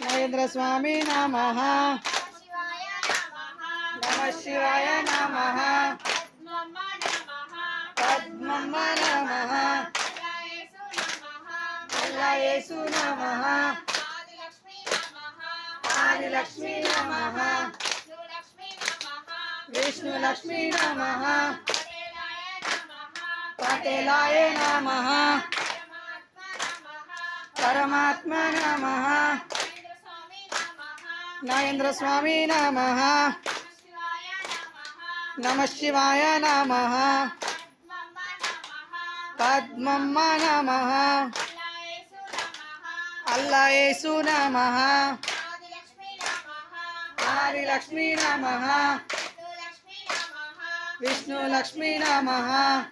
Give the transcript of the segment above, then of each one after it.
नरेंद्र स्वामी नम। नम शिवाय नम। पद्म नम। येसु नम। आदिलक्ष्मी नम। आदिलक्ष्मी नम। विष्णु लक्ष्मी नमः। पटेलाय नमः। परमात्मा नमः। नरेन्द्र स्वामी नमः। नमः शिवाय नमः। पद्मम्म नमः। अल्लायेषु नमः। आदिलक्ष्मी नमः। विष्णु लक्ष्मी नमः।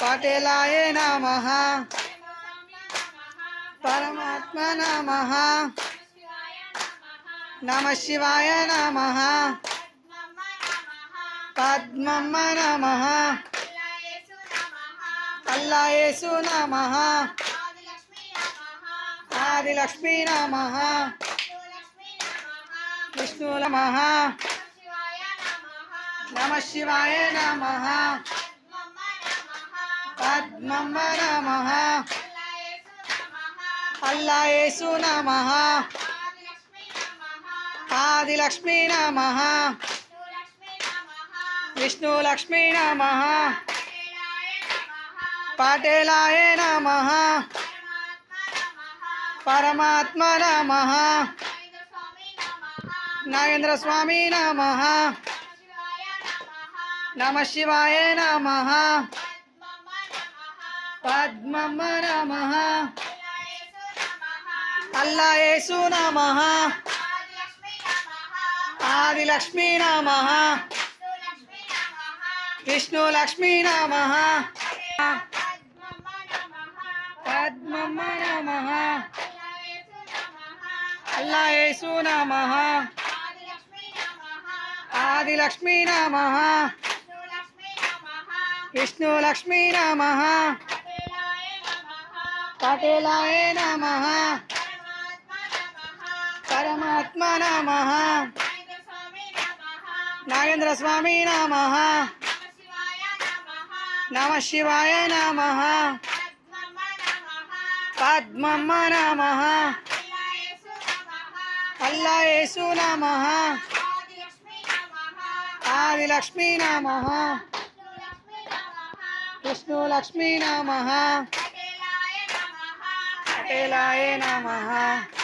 पटेलाय नमः। परमात्मा नमः। नमः शिवाय नमः। पद्मम नमः। अल्लायेषु नमः। आदिलक्ष्मी नमः। विष्णु नमः। నమ శివాయ నమ. పద్మమ్మ నమ. అల్లాయేసు నమ ఆదిలక్ష్మీ నమ. విష్ణులక్ష్మీ నమ. పటేలాయ నమ. పరమాత్మ నమ. నాగేంద్ర స్వామి నమ. नम शिवाय नम। पद्म नम। अल्ला येसु नम। आदिलक्ष्मी नम। विष्णुलक्ष्मी नम। पद्म नम। अल्ला येसु नम। आदिलक्ष्मी नम। विष्णुलक्ष्मी नमः। पटेलाय नमः। परमात्मा नमः। नागेन्द्र स्वामी नमः। नमः शिवाय नमः। पद्मम नमः। अल्लायेषु नमः। आदिलक्ष्मी नमः। विष्णु लक्ष्मी नमः। पटेलाय नमः। पटेलाय नमः।